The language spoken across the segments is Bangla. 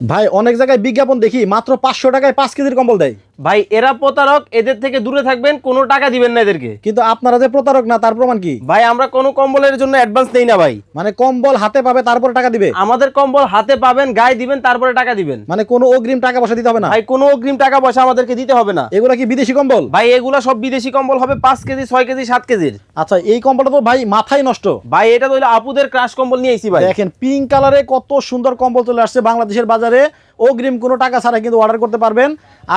ভাই অনেক জায়গায় বিজ্ঞাপন দেখি মাত্র পাঁচশো টাকায় পাঁচ কেজির কম্বল দেয়। ভাই এরা প্রতারক এদের থেকে দূরে থাকবেন কোনো টাকা দিবেন না এদেরকে। কিন্তু আপনারা যে প্রতারক না তার প্রমাণ কি? ভাই আমরা কোনো কম্বলের জন্য অ্যাডভান্স নেই না ভাই। মানে কম্বল হাতে পাবে তারপরে টাকা দিবে? আমাদের কম্বল হাতে পাবেন গায়ে দিবেন তারপরে টাকা দিবেন। মানে কোনো অগ্রিম টাকা পয়সা দিতে হবে না? ভাই কোনো অগ্রিম টাকা পয়সা আমাদেরকে দিতে হবে না। এগুলা কি বিদেশি কম্বল? ভাই এগুলা সব বিদেশি কম্বল হবে পাঁচ কেজি ছয় কেজি সাত কেজির। আচ্ছা এই কম্বলটা তো ভাই মাথায় নষ্ট। ভাই এটা তো আপুদের ক্রাশ কম্বল নিয়ে আইছি ভাই। দেখেন পিঙ্ক কালারে কত সুন্দর কম্বল চলে আসছে বাংলাদেশের বাজারে। আপনারে অগ্রিম কোনো টাকা ছাড়া কিন্তু অর্ডার করতে পারবেন।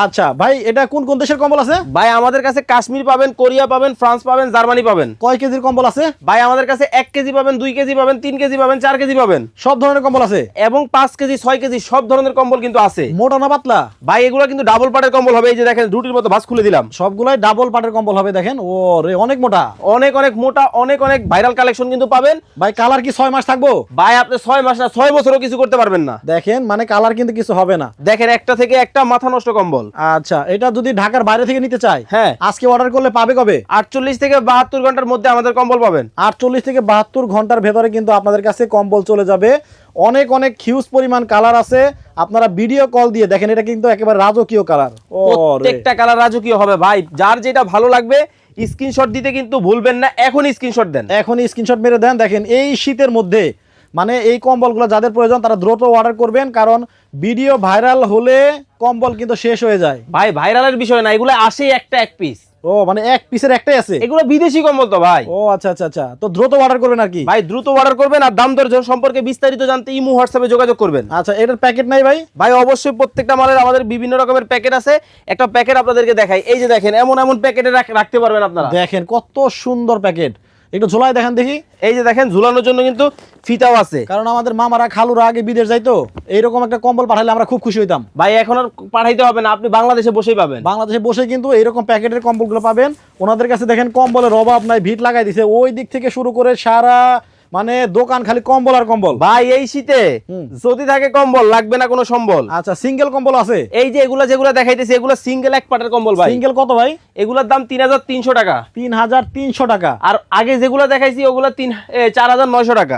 আচ্ছা ভাই এটা কোন কোন দেশের কম্বল আছে? ভাই আমাদের কাছে কাশ্মীর পাবেন কোরিয়া পাবেন ফ্রান্স পাবেন জার্মানি পাবেন। কয় কেজির কম্বল আছে? ভাই আমাদের কাছে এক কেজি পাবেন দুই কেজি পাবেন তিন কেজি পাবেন চার কেজি পাবেন। সব ধরনের কম্বল আছে? এবং পাঁচ কেজি ছয় কেজি সব ধরনের কম্বল কিন্তু আছে। মোটা না পাতলা? ভাই এগুলো কিন্তু ডাবল পাটের কম্বল হবে। এই যে দেখেন রুটির মতো ভাঁজ খুলে দিলাম। সবগুলাই ডাবল পাটের কম্বল হবে দেখেন। ও রে অনেক মোটা। অনেক অনেক মোটা অনেক অনেক ভাইরাল কালেকশন কিন্তু পাবেন। ভাই কালার কি ছয় মাস থাকব? ভাই আপনি ছয় মাস না ছয় বছরও কিছু করতে পারবেন না। দেখেন মানে কালার কিন্তু কিছু হবে না। দেখেন একটা থেকে একটা মাথা নষ্ট কম্বল। আচ্ছা এটা যদি ঢাকার বাইরে থেকে নিতে চায় হ্যাঁ। আজকে অর্ডার করলে পাবে কবে? আটচল্লিশ থেকে বাহাত্তর ঘণ্টার মধ্যে আমাদের কম্বল পাবেন। আটচল্লিশ থেকে বাহাত্তর ঘণ্টার ভেতরে কিন্তু আপনাদের কাছে কম্বল চলে যাবে। অনেক অনেক হিউজ পরিমাণ কালার আছে। আপনারা ভিডিও কল দিয়ে দেখেন এটা কিন্তু একেবারে রাজকীয় কালার। প্রত্যেকটা কালার রাজকীয় হবে ভাই। যার যেটা ভালো লাগবে স্ক্রিনশট দিতে কিন্তু ভুলবেন না এখন স্ক্রিনশট দেন। এখন স্ক্রিনশট মেরে দেন। দেখেন এই শীতের মধ্যে মানে এই কম্বলগুলো যাদের প্রয়োজন তারা দ্রুত অর্ডার করবেন কারণ ভিডিও ভাইরাল হলে কম্বল কিন্তু শেষ হয়ে যায়। ভাই ভাইরালের বিষয় না এগুলো আসে একটা এক পিস ও মানে এক পিসের একটাই আছে? এগুলো বিদেশি কম্বল তো ভাই। ও আচ্ছা আচ্ছা আচ্ছা। তো দ্রুত অর্ডার করবেন আর কি? ভাই দ্রুত অর্ডার করবেন আর দাম দর সম্পর্কে বিস্তারিত জানতে ইমো হোয়াটসঅ্যাপে যোগাযোগ করবেন। আচ্ছা এটার প্যাকেট নাই ভাই? ভাই অবশ্যই প্রত্যেকটা মালের আমাদের বিভিন্ন রকমের প্যাকেট আছে। একটা প্যাকেট আপনাদেরকে দেখাই। এই যে দেখেন এমন এমন প্যাকেটে রাখতে পারবেন আপনারা। দেখেন কত সুন্দর প্যাকেট একটু ঝোলাই দেখেন দেখি। এই যে দেখেন ঝুলানোর জন্য কিন্তু ফিতাও আছে। কারণ আমাদের মামারা খালুরা আগে বিদেশ যাইতো এইরকম একটা কম্বল পাঠালে আমরা খুব খুশি হইতাম। ভাই এখন আর পাঠাইতে হবে না আপনি বাংলাদেশে বসেই পাবেন। বাংলাদেশে বসে কিন্তু এইরকম প্যাকেটের কম্বলগুলো পাবেন। ওনাদের কাছে দেখেন কম্বলের অভাব নাই ভিট লাগাই দিছে। ওই দিক থেকে শুরু করে সারা মানে দোকান খালি কম্বল আর কম্বল? ভাই এই শীতে যদি থাকে কম্বল লাগবে না কোনো সম্বল। আচ্ছা সিঙ্গেল কম্বল আছে? এই যে এগুলা যেগুলো দেখাইতেছে এগুলো সিঙ্গেল এক পাটের কম্বল ভাই। সিঙ্গেল কত ভাই? এগুলোর দাম তিন হাজার তিনশো টাকা। তিন হাজার তিনশো টাকা। আর আগে যেগুলো দেখাইছি ওগুলো তিন চার হাজার নয়শো টাকা।